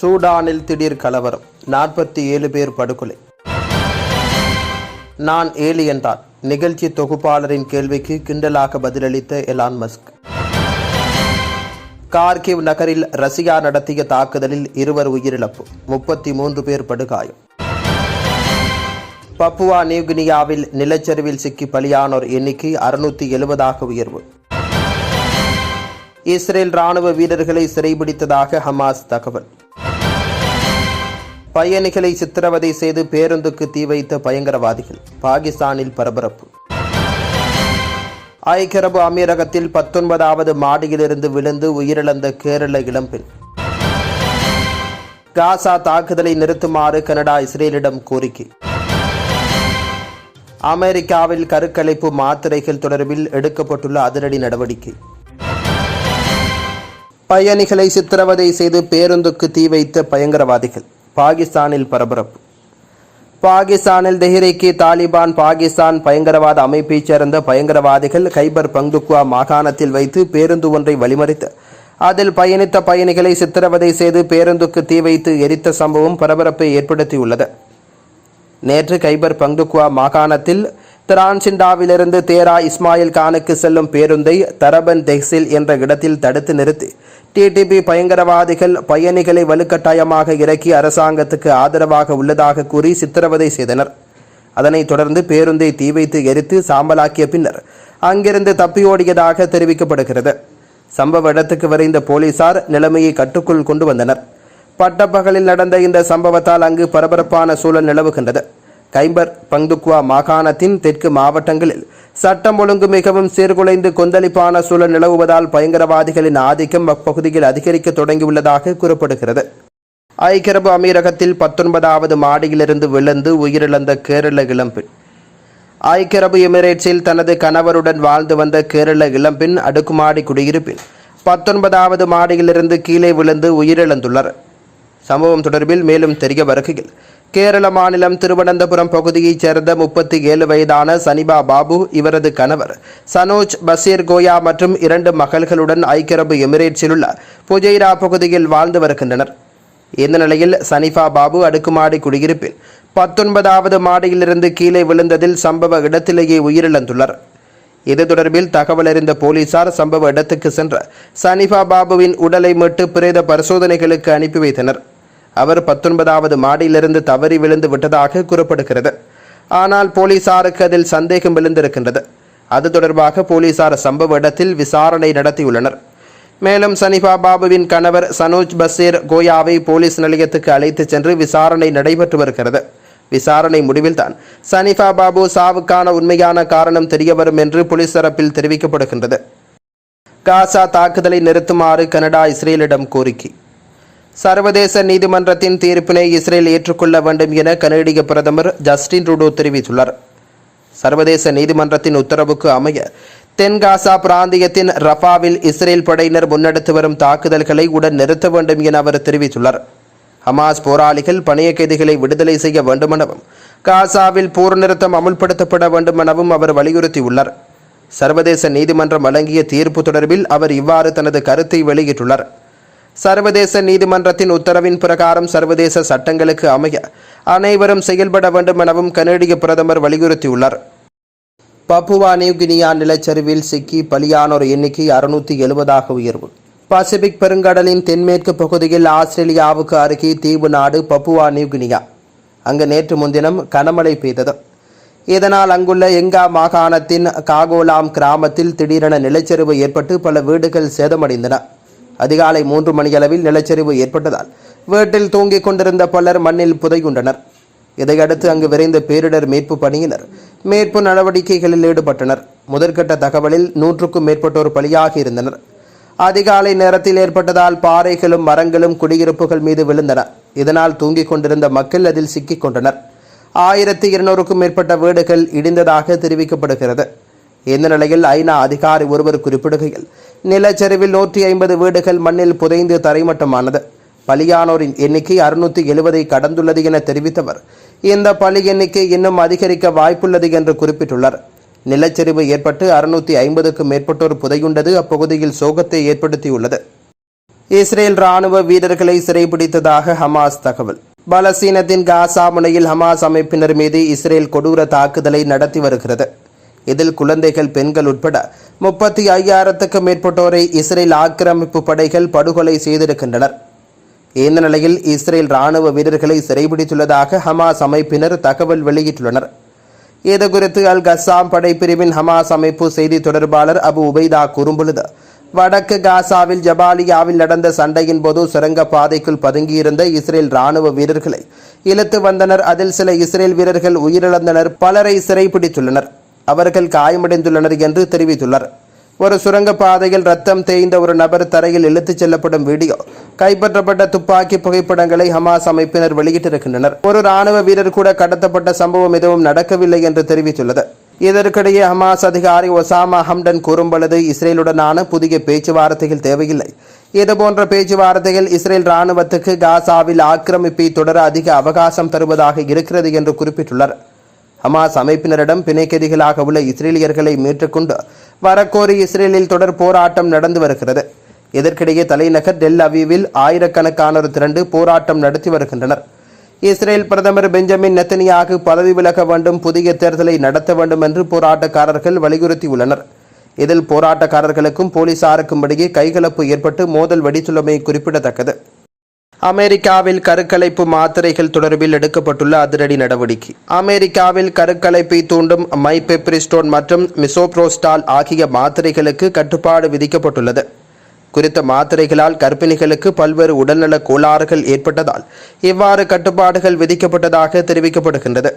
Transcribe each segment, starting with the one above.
சூடானில் திடீர் கலவரம். நாற்பத்தி ஏழு பேர் படுகொலை. நான் ஏலியன் தான் நிகழ்ச்சி தொகுப்பாளரின் கேள்விக்கு கிண்டலாக பதிலளித்த எலான் மஸ்க். கார்கிவ் நகரில் ரஷ்யா நடத்திய தாக்குதலில் இருவர் உயிரிழப்பு. முப்பத்தி மூன்று பேர் படுகாயம். பப்புவா நியூகினியாவில் நிலச்சரிவில் சிக்கி பலியானோர் எண்ணிக்கை அறுநூத்தி எழுபதாக உயர்வு. இஸ்ரேல் ராணுவ வீரர்களை சிறைபிடித்ததாக ஹமாஸ் தகவல். பயணிகளை சித்திரவதை செய்து பேருந்துக்கு தீ வைத்த பயங்கரவாதிகள் பாகிஸ்தானில் பரபரப்பு. ஐக்கிய அரபு அமீரகத்தில் பத்தொன்பதாவது மாடியிலிருந்து விழுந்து உயிரிழந்த கேரள இளம்பெண். காசா தாக்குதலை நிறுத்துமாறு கனடா இஸ்ரேலிடம் கோரிக்கை. அமெரிக்காவில் கருக்கலைப்பு மாத்திரைகள் தொடர்பில் எடுக்கப்பட்டுள்ள அதிரடி நடவடிக்கை. பயணிகளை சித்திரவதை செய்து பேருந்துக்கு தீ வைத்த பயங்கரவாதிகள். பாகிஸ்தானில் பரபரப்பு. பாகிஸ்தானில் தெஹ்ரிக்கு தாலிபான் பாகிஸ்தான் பயங்கரவாத அமைப்பைச் சேர்ந்த பயங்கரவாதிகள் கைபர் பங்துக்வா மாகாணத்தில் வைத்து பேருந்து ஒன்றை வழிமறித்து. அதில் பயணித்த பயணிகளை சித்திரவதை செய்து பேருந்துக்கு தீ வைத்து எரித்த சம்பவம் பரபரப்பை ஏற்படுத்தியுள்ளது. நேற்று கைபர் பங்துக்வா மாகாணத்தில் திரான்சிண்டாவிலிருந்து தேரா இஸ்மாயில் கானுக்கு செல்லும் பேருந்தை தரபன் தெஹ்சில் என்ற இடத்தில் தடுத்து நிறுத்தி. டிடிபி பயங்கரவாதிகள் பயணிகளை வலுக்கட்டாயமாக இறக்கி அரசாங்கத்துக்கு ஆதரவாக உள்ளதாக கூறி சித்திரவதை செய்தனர். அதனைத் தொடர்ந்து பேருந்தை தீ வைத்து எரித்து சாம்பலாக்கிய பின்னர் அங்கிருந்து தப்பியோடியதாக தெரிவிக்கப்படுகிறது. சம்பவ இடத்துக்கு விரைந்த போலீசார் நிலைமையை கட்டுக்குள் கொண்டு வந்தனர். பட்டப்பகலில் நடந்த இந்த சம்பவத்தால் அங்கு பரபரப்பான சூழல் நிலவுகின்றது. கைம்பர் பங்துக்வா மாகாணத்தின் தெற்கு மாவட்டங்களில் சட்டம் ஒழுங்கு மிகவும் சீர்குலைந்து கொந்தளிப்பான சூழல் நிலவுவதால் பயங்கரவாதிகளின் ஆதிக்கம் அப்பகுதியில் அதிகரிக்க தொடங்கியுள்ளதாக கூறப்படுகிறது. ஐக்கிய அரபு அமீரகத்தில் பத்தொன்பதாவது மாடியிலிருந்து விழுந்து உயிரிழந்த கேரள இளம்பெண். ஐக்கிய அரபு எமிரேட்ஸில் தனது கணவருடன் வாழ்ந்து வந்த கேரள இளம்பெண் அடுக்குமாடி குடியிருப்பில் பத்தொன்பதாவது மாடியிலிருந்து கீழே விழுந்து உயிரிழந்துள்ளார். சம்பவம் தொடர்பில் மேலும் தெரிய வருகையில் கேரள மாநிலம் திருவனந்தபுரம் பகுதியைச் சேர்ந்த முப்பத்தி ஏழு வயதான சனிபா பாபு இவரது கணவர் சனோஜ் பசீர் கோயா மற்றும் இரண்டு மகள்களுடன் ஐக்கிய அரபு எமிரேட்ஸில் உள்ள புஜைரா பகுதியில் வாழ்ந்து வருகின்றனர். இந்த நிலையில் சனிஃபா பாபு அடுக்குமாடி குடியிருப்பில் பத்தொன்பதாவது மாடியிலிருந்து கீழே விழுந்ததில் சம்பவ இடத்திலேயே உயிரிழந்துள்ளார். இது தொடர்பில் தகவல் அறிந்த போலீசார் சம்பவ இடத்துக்கு சென்ற சனிஃபா பாபுவின் உடலை மீட்டு பிரேத பரிசோதனைகளுக்கு அனுப்பி வைத்தனர். அவர் பத்தொன்பதாவது மாடியிலிருந்து தவறி விழுந்து விட்டதாக கூறப்படுகிறது. ஆனால் போலீசாருக்கு அதில் சந்தேகம் விழுந்திருக்கின்றது அது தொடர்பாக போலீசார் சம்பவ இடத்தில் விசாரணை நடத்தியுள்ளனர். மேலும் சனிபா பாபுவின் கணவர் சனோஜ் பசீர் கோயாவை போலீஸ் நிலையத்துக்கு அழைத்துச் சென்று விசாரணை நடைபெற்று வருகிறது. விசாரணை முடிவில்தான். சனிஃபா பாபு சாவுக்கான உண்மையான காரணம் தெரியவரும் என்று போலீஸ் தரப்பில் தெரிவிக்கப்படுகின்றது. காசா தாக்குதலை நிறுத்துமாறு கனடா இஸ்ரேலிடம் கோரிக்கை. சர்வதேச நீதிமன்றத்தின் தீர்ப்பினை இஸ்ரேல் ஏற்றுக்கொள்ள வேண்டும் என கனேடிய பிரதமர் ஜஸ்டின் ருடோ தெரிவித்துள்ளார். சர்வதேச நீதிமன்றத்தின் உத்தரவுக்கு அமைய தென்காசா பிராந்தியத்தின் ரஃபாவில் இஸ்ரேல் படையினர் முன்னெடுத்து வரும் தாக்குதல்களை உடன் நிறுத்த வேண்டும் என அவர் தெரிவித்துள்ளார். ஹமாஸ் போராளிகள் பணைய கைதிகளை விடுதலை செய்ய வேண்டுமெனவும் காசாவில் போர் நிறுத்தம் அமுல்படுத்தப்பட வேண்டுமெனவும் அவர் வலியுறுத்தியுள்ளார். சர்வதேச நீதிமன்றம் வழங்கிய தீர்ப்பு தொடர்பில் அவர் இவ்வாறு தனது கருத்தை வெளியிட்டுள்ளார். சர்வதேச நீதிமன்றத்தின் உத்தரவின் பிரகாரம் சர்வதேச சட்டங்களுக்கு அமைய அனைவரும் செயல்பட வேண்டும் எனவும் கனேடிய பிரதமர் வலியுறுத்தியுள்ளார். பப்புவா நியூகினியா நிலச்சரிவில் சிக்கி பலியானோர் எண்ணிக்கை அறுநூத்தி எழுபதாக உயர்வு. பசிபிக் பெருங்கடலின் தென்மேற்கு பகுதியில் ஆஸ்திரேலியாவுக்கு அருகே தீவு நாடு பப்புவா நியூகினியா அங்கு நேற்று முன்தினம் கனமழை பெய்தது. இதனால் அங்குள்ள எங்கா மாகாணத்தின் காகோலாம் கிராமத்தில் திடீரென நிலச்சரிவு ஏற்பட்டு பல வீடுகள் சேதமடைந்தன. அதிகாலை மூன்று மணியளவில் நிலச்சரிவு ஏற்பட்டதால் வீட்டில் தூங்கிக் கொண்டிருந்த பலர் மண்ணில் புதையுண்டனர் இதையடுத்து அங்கு விரைந்த பேரிடர் மீட்பு பணியினர் மீட்பு நடவடிக்கைகளில் ஈடுபட்டனர். முதற்கட்ட தகவலில் நூற்றுக்கும் மேற்பட்டோர் பலியாகி இருந்தனர். அதிகாலை நேரத்தில் ஏற்பட்டதால் பாறைகளும் மரங்களும் குடியிருப்புகள் மீது விழுந்தன. இதனால் தூங்கிக் கொண்டிருந்த மக்கள் அதில் சிக்கிக் கொண்டனர். ஆயிரத்தி இருநூறுக்கும் மேற்பட்ட வீடுகள் இடிந்ததாக தெரிவிக்கப்படுகிறது. இந்த நிலையில் ஐநா அதிகாரி ஒருவர் குறிப்பிடுகையில் நிலச்சரிவில் நூற்றி ஐம்பது வீடுகள் மண்ணில் புதைந்து தரைமட்டமானது. பலியானோரின் எண்ணிக்கை அறுநூத்தி எழுபதை கடந்துள்ளது என தெரிவித்தவர். இந்த பலி எண்ணிக்கை இன்னும் அதிகரிக்க வாய்ப்புள்ளது என்று குறிப்பிட்டுள்ளார். நிலச்சரிவு ஏற்பட்டு அறுநூத்தி ஐம்பதுக்கும் மேற்பட்டோர் புதையுண்டது அப்பகுதியில் சோகத்தை ஏற்படுத்தியுள்ளது. இஸ்ரேல் ராணுவ வீரர்களை சிறைபிடித்ததாக ஹமாஸ் தகவல். பலஸ்தீனத்தின் காசா முனையில் ஹமாஸ் அமைப்பினர் மீது இஸ்ரேல் கொடூர தாக்குதலை நடத்தி வருகிறது. இதில் குழந்தைகள் பெண்கள் உட்பட முப்பத்தி ஐயாயிரத்துக்கும் மேற்பட்டோரை இஸ்ரேல் ஆக்கிரமிப்பு படைகள் படுகொலை செய்திருக்கின்றனர். இந்த நிலையில் இஸ்ரேல் ராணுவ வீரர்களை சிறைபிடித்துள்ளதாக ஹமாஸ் அமைப்பினர் தகவல் வெளியிட்டுள்ளனர். இதுகுறித்து அல் கசாம் படைப்பிரிவின் ஹமாஸ் அமைப்பு செய்தி தொடர்பாளர் அபு உபைதா கூறும்பொழுது வடக்கு காசாவில் ஜபாலியாவில் நடந்த சண்டையின் போது சுரங்கப் பாதைக்குள் பதுங்கியிருந்த இஸ்ரேல் ராணுவ வீரர்களை இழுத்து வந்தனர். அதில் சில இஸ்ரேல் வீரர்கள் உயிரிழந்தனர். பலரை சிறைபிடித்துள்ளனர். அவர்கள் காயமடைந்துள்ளனர் என்று தெரிவித்துள்ளார். ஒரு சுரங்க பாதையில் ரத்தம் தேய்ந்த ஒரு நபர் தரையில் இழுத்துச் செல்லப்படும் வீடியோ கைப்பற்றப்பட்ட துப்பாக்கி புகைப்படங்களை ஹமாஸ் அமைப்பினர் வெளியிட்டிருக்கின்றனர். ஒரு ராணுவ வீரர் கூட கடத்தப்பட்ட சம்பவம் எதுவும் நடக்கவில்லை என்று தெரிவித்துள்ளது. இதற்கிடையே ஹமாஸ் அதிகாரி ஒசாமா ஹம்டன் கூறும்பொழுது இஸ்ரேலுடனான புதிய பேச்சுவார்த்தைகள் தேவையில்லை. இதுபோன்ற பேச்சுவார்த்தைகள் இஸ்ரேல் ராணுவத்துக்கு காசாவில் ஆக்கிரமிப்பை தொடர அதிக அவகாசம் தருவதாக இருக்கிறது என்று குறிப்பிட்டுள்ளார். ஹமாஸ் அமைப்பினரிடம் பிணைக்கதிகளாக உள்ள இஸ்ரேலியர்களை மீட்டுக்கொண்டு வரக்கோரி இஸ்ரேலில் தொடர் போராட்டம் நடந்து வருகிறது. இதற்கிடையே தலைநகர் டெல் அவீவில் ஆயிரக்கணக்கானோர் திரண்டு போராட்டம் நடத்தி வருகின்றனர். இஸ்ரேல் பிரதமர் பெஞ்சமின் நெத்தனியாக பதவி விலக வேண்டும் புதிய தேர்தலை நடத்த வேண்டும் என்று போராட்டக்காரர்கள் வலியுறுத்தியுள்ளனர். இதில் போராட்டக்காரர்களுக்கும் போலீசாருக்கும் இடையே கைகலப்பு ஏற்பட்டு மோதல் வெடித்துள்ளமை குறிப்பிடத்தக்கது. அமெரிக்காவில் கருக்கலைப்பு மாத்திரைகள் தொடர்பில் எடுக்கப்பட்டுள்ள அதிரடி நடவடிக்கை. அமெரிக்காவில் கருக்கலைப்பை தூண்டும் மைபெப்ரிஸ்டோன் மற்றும் மிசோப்ரோஸ்டால் ஆகிய மாத்திரைகளுக்கு கட்டுப்பாடு விதிக்கப்பட்டுள்ளது. குறித்த மாத்திரைகளால் கர்ப்பிணிகளுக்கு பல்வேறு உடல்நல கோளாறுகள் ஏற்பட்டதால் இவ்வாறு கட்டுப்பாடுகள் விதிக்கப்பட்டதாக தெரிவிக்கப்படுகின்றது.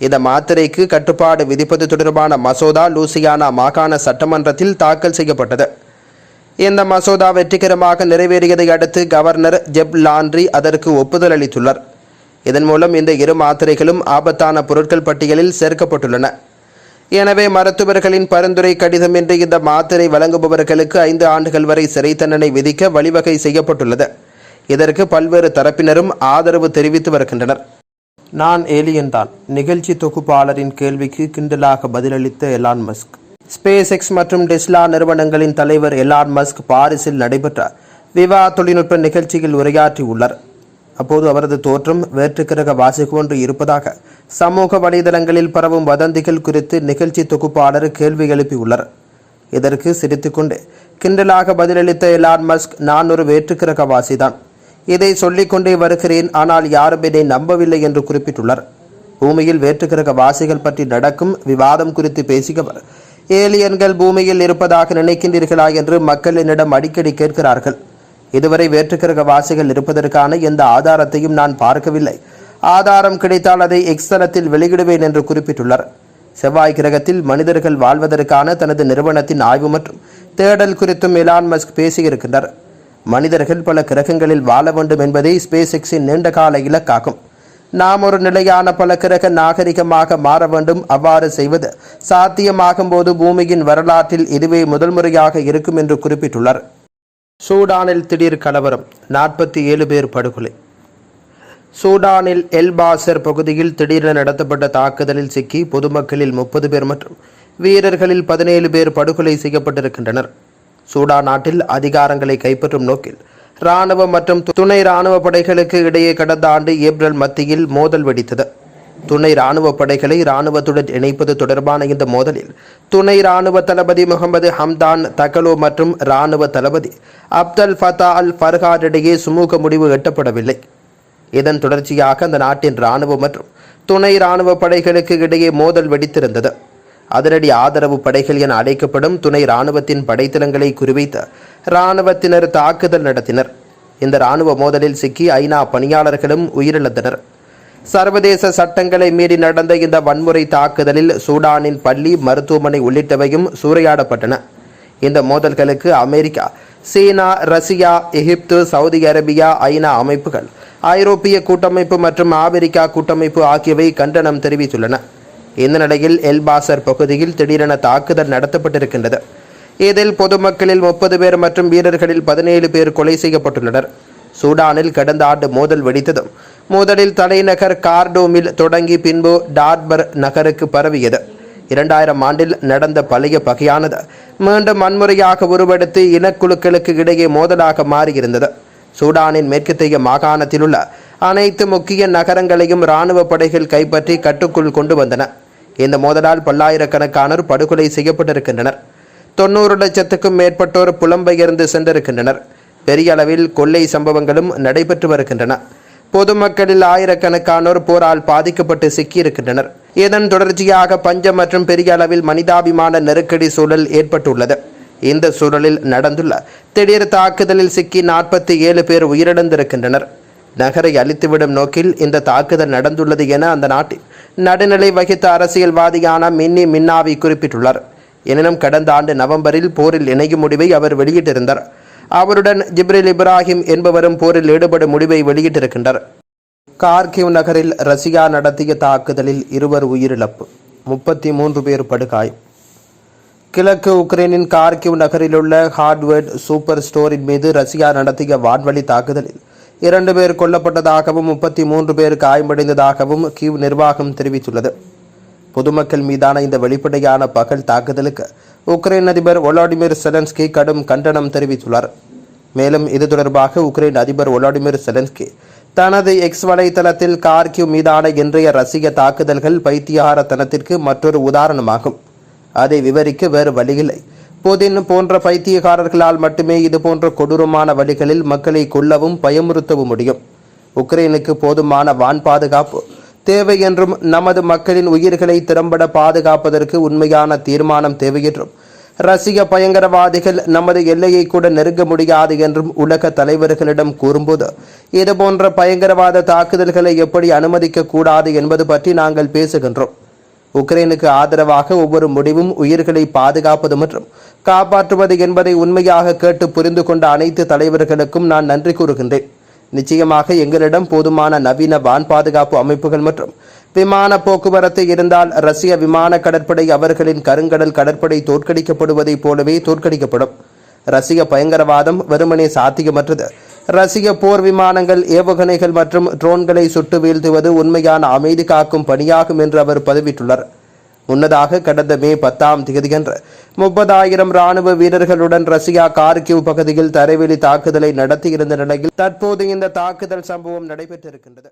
இந்த மாத்திரைக்கு கட்டுப்பாடு விதிப்பது தொடர்பான மசோதா லூசியானா மாகாண சட்டமன்றத்தில் தாக்கல் செய்யப்பட்டது. இந்த மசோதா வெற்றிகரமாக நிறைவேறியதை அடுத்து கவர்னர் ஜெப் லாண்ட்ரி அதற்கு ஒப்புதல் அளித்துள்ளார். இதன் மூலம் இந்த இரு மாத்திரைகளும் ஆபத்தான பொருட்கள் பட்டியலில் சேர்க்கப்பட்டுள்ளன. எனவே மருத்துவர்களின் பரிந்துரை கடிதமின்றி இந்த மாத்திரை வழங்குபவர்களுக்கு ஐந்து ஆண்டுகள் வரை சிறை தண்டனை விதிக்க வழிவகை செய்யப்பட்டுள்ளது. இதற்கு பல்வேறு தரப்பினரும் ஆதரவு தெரிவித்து வருகின்றனர். நான் ஏலியன் தான். நிகழ்ச்சி தொகுப்பாளரின் கேள்விக்கு கிண்டலாக பதிலளித்த எலான் மஸ்க். ஸ்பேஸ் எக்ஸ் மற்றும் டெஸ்லா நிறுவனங்களின் தலைவர் எலான் மஸ்க் பாரிஸில் நடைபெற்ற விவா தொழில்நுட்ப நிகழ்ச்சியில் உரையாற்றியுள்ளார். அப்போது அவரது தோற்றம் வேற்றுக்கிரக வாசி ஒன்று இருப்பதாக சமூக வலைதளங்களில் பரவும் வதந்திகள் குறித்து நிகழ்ச்சி தொகுப்பாளர் கேள்வி எழுப்பியுள்ளார். இதற்கு சிரித்துக்கொண்டு கிண்டலாக பதிலளித்த எலான் மஸ்க் நான் ஒரு வேற்றுக்கிரக வாசிதான். இதை சொல்லிக்கொண்டே வருகிறேன் ஆனால் யாரும் என்னை நம்பவில்லை என்று குறிப்பிட்டுள்ளார். பூமியில் வேற்றுக்கிரக வாசிகள் பற்றி நடக்கும் விவாதம் குறித்து பேசியவர் ஏலியன்கள் பூமியில் இருப்பதாக நினைக்கின்றீர்களா என்று மக்கள் என்னிடம் அடிக்கடி கேட்கிறார்கள். இதுவரை வேற்றுக்கிரக வாசிகள் இருப்பதற்கான எந்த ஆதாரத்தையும் நான் பார்க்கவில்லை. ஆதாரம் கிடைத்தால் அதை எக்ஸ்தலத்தில் வெளியிடுவேன் என்று குறிப்பிட்டுள்ளார் செவ்வாய் கிரகத்தில் மனிதர்கள் வாழ்வதற்கான தனது நிறுவனத்தின் ஆய்வு மற்றும் தேடல் குறித்தும் எலான் மஸ்க் பேசியிருக்கின்றார். மனிதர்கள் பல கிரகங்களில் வாழ வேண்டும் என்பதே ஸ்பேஸ் எக்ஸின் நீண்டகால இலக்காகும். நாம் ஒரு நிலையான பல கிரக நாகரிகமாக மாற வேண்டும் அவ்வாறு செய்வது சாத்தியமாகும் போது பூமியின் வரலாற்றில் இதுவே முதல் முறையாக இருக்கும் என்று குறிப்பிட்டுள்ளார். சூடானில் திடீர் கலவரம் நாற்பத்தி ஏழு பேர் படுகொலை. சூடானில் எல்பாசர் பகுதியில் திடீரென நடத்தப்பட்ட தாக்குதலில் சிக்கி பொதுமக்களில் முப்பது பேர் மற்றும் வீரர்களில் பதினேழு பேர் படுகொலை செய்யப்பட்டிருக்கின்றனர். சூடான் நாட்டில் அதிகாரங்களை கைப்பற்றும் நோக்கில் இராணுவ மற்றும் துணை இராணுவ படைகளுக்கு இடையே கடந்த ஆண்டு ஏப்ரல் மத்தியில் மோதல் வெடித்தது. துணை இராணுவ படைகளை இராணுவத்துடன் இணைப்பது தொடர்பான இந்த மோதலில் துணை இராணுவ தளபதி முகமது ஹம்தான் தகலோ மற்றும் இராணுவ தளபதி அப்தல் ஃபதா அல் ஃபர்ஹார் இடையே சுமூக முடிவு எட்டப்படவில்லை. இதன் தொடர்ச்சியாக அந்த நாட்டின் இராணுவ மற்றும் துணை இராணுவ படைகளுக்கு இடையே மோதல் வெடித்திருந்தது. அதிரடி ஆதரவு படைகள் என அழைக்கப்படும் துணை இராணுவத்தின் படைத்தளங்களை குறிவைத்த இராணுவத்தினர் தாக்குதல் நடத்தினர். இந்த இராணுவ மோதலில் சிக்கி ஐநா பணியாளர்களும் உயிரிழந்தனர். சர்வதேச சட்டங்களை மீறி நடந்த இந்த வன்முறை தாக்குதலில் சூடானின் பள்ளி மருத்துவமனை உள்ளிட்டவையும் சூறையாடப்பட்டன. இந்த மோதல்களுக்கு அமெரிக்கா சீனா ரஷ்யா எகிப்து சவுதி அரேபியா ஐநா அமைப்புகள் ஐரோப்பிய கூட்டமைப்பு மற்றும் ஆப்பிரிக்கா கூட்டமைப்பு ஆகியவை கண்டனம் தெரிவித்துள்ளன. இந்த நிலையில் எல்பாசர் பகுதியில் திடீரென தாக்குதல் நடத்தப்பட்டிருக்கின்றது. இதில் பொதுமக்களில் முப்பது பேர் மற்றும் வீரர்களில் பதினேழு பேர் கொலை செய்யப்பட்டுள்ளனர். சூடானில் கடந்த ஆண்டு மோதல் வெடித்ததும் மோதலில் தலைநகர் கார்டோமில் தொடங்கி பின்பு டார்பர் நகருக்கு பரவியது. இரண்டாயிரம் ஆண்டில் நடந்த பழைய பகையானது மீண்டும் வன்முறையாக உருவெடுத்து இனக்குழுக்களுக்கு இடையே மோதலாக மாறியிருந்தது. சூடானின் மேற்கத்திய மாகாணத்தில் உள்ள அனைத்து முக்கிய நகரங்களையும் இராணுவ படைகள் கைப்பற்றி கட்டுக்குள் கொண்டு வந்தன. இந்த மோதலால் பல்லாயிரக்கணக்கானோர் படுகொலை செய்யப்பட்டிருக்கின்றனர். தொண்ணூறு லட்சத்துக்கும் மேற்பட்டோர் புலம்பெயர்ந்து சென்றிருக்கின்றனர். பெரிய அளவில் கொள்ளை சம்பவங்களும் நடைபெற்று வருகின்றன. பொதுமக்களில் ஆயிரக்கணக்கானோர் போரால் பாதிக்கப்பட்டு சிக்கியிருக்கின்றனர். இதன் தொடர்ச்சியாக பஞ்சம் மற்றும் பெரிய அளவில் மனிதாபிமான நெருக்கடி சூழல் ஏற்பட்டுள்ளது. இந்த சூழலில் நடந்துள்ள திடீர் தாக்குதலில் சிக்கி நாற்பத்தி ஏழு பேர் உயிரிழந்திருக்கின்றனர். நகரை அழித்துவிடும் நோக்கில் இந்த தாக்குதல் நடந்துள்ளது என அந்த நாட்டின் நடுநிலை வகித்த அரசியல்வாதியான மின்னி மின்னாவி குறிப்பிட்டுள்ளார். எனினும் கடந்த ஆண்டு நவம்பரில் போரில் இணையும் முடிவை அவர் வெளியிட்டிருந்தார். அவருடன் ஜிப்ரில் இப்ராஹிம் என்பவரும் போரில் ஈடுபடும் முடிவை வெளியிட்டிருக்கின்றார் கார்கிவ் நகரில் ரஷ்யா நடத்திய தாக்குதலில் இருவர் உயிரிழப்பு முப்பத்தி மூன்று பேர் படுகாயம். கிழக்கு உக்ரைனின் கார்கிவ் நகரிலுள்ள ஹார்ட்வேர்ட் சூப்பர் ஸ்டோரின் மீது ரஷ்யா நடத்திய வான்வழி தாக்குதலில் இரண்டு பேர் கொல்லப்பட்டதாகவும் முப்பத்தி மூன்று பேர் காயமடைந்ததாகவும் கிவ் நிர்வாகம் தெரிவித்துள்ளது. பொதுமக்கள் மீதான இந்த வெளிப்படையான பகல் தாக்குதலுக்கு உக்ரைன் அதிபர் ஒலாடிமிர் செலன்ஸ்கி கடும் கண்டனம் தெரிவித்துள்ளார். மேலும் இது தொடர்பாக உக்ரைன் அதிபர் ஒலாடிமிர் செலன்ஸ்கி தனது எக்ஸ் வலைத்தளத்தில் கார்கியூ மீதான இன்றைய ரசிக தாக்குதல்கள் பைத்தியகாரத்தனத்திற்கு மற்றொரு உதாரணமாகும். அதை விவரிக்க வேறு வழியில்லை. புதின் போன்ற பைத்தியகாரர்களால் மட்டுமே இது போன்ற கொடூரமான வழிகளில் மக்களை கொல்லவும் பயமுறுத்தவும் முடியும். உக்ரைனுக்கு போதுமான வான் பாதுகாப்பு தேவை என்றும் நமது மக்களின் உயிர்களை திறம்பட பாதுகாப்பதற்கு உண்மையான தீர்மானம் தேவை என்றும் ரஷ்ய பயங்கரவாதிகள் நமது எல்லையை கூட நெருங்க முடியாது என்றும் உலக தலைவர்களிடம் கூறும்போது இதுபோன்ற பயங்கரவாத தாக்குதல்களை எப்படி அனுமதிக்க கூடாது என்பது பற்றி நாங்கள் பேசுகின்றோம். உக்ரைனுக்கு ஆதரவாக ஒவ்வொரு முடிவும் உயிர்களை பாதுகாப்பது மற்றும் காப்பாற்றுவது என்பதை உண்மையாக கேட்டு புரிந்து கொண்ட அனைத்து தலைவர்களுக்கும் நான் நன்றி கூறுகின்றேன். நிச்சயமாக எங்களிடம் போதுமான நவீன வான் பாதுகாப்பு அமைப்புகள் மற்றும் விமான போக்குவரத்து இருந்தால் ரஷ்ய விமான கடற்படை அவர்களின் கருங்கடல் கடற்படை தோற்கடிக்கப்படுவதைப் போலவே தோற்கடிக்கப்படும். ரஷ்ய பயங்கரவாதம் வெறுமனே சாத்தியமற்றது. ரஷ்ய போர் விமானங்கள் ஏவுகணைகள் மற்றும் ட்ரோன்களை சுட்டு வீழ்த்துவது உண்மையான அமைதி காக்கும் பணியாகும் என்று அவர் பதிவிட்டுள்ளார். முன்னதாக கடந்த மே பத்தாம் தேதியன்று முப்பதாயிரம் ராணுவ வீரர்களுடன் ரஷ்யா கார்கிவ் பகுதியில் தரைவெளி தாக்குதலை நடத்தியிருந்த நிலையில் தற்போது இந்த தாக்குதல் சம்பவம் நடைபெற்றிருக்கின்றது.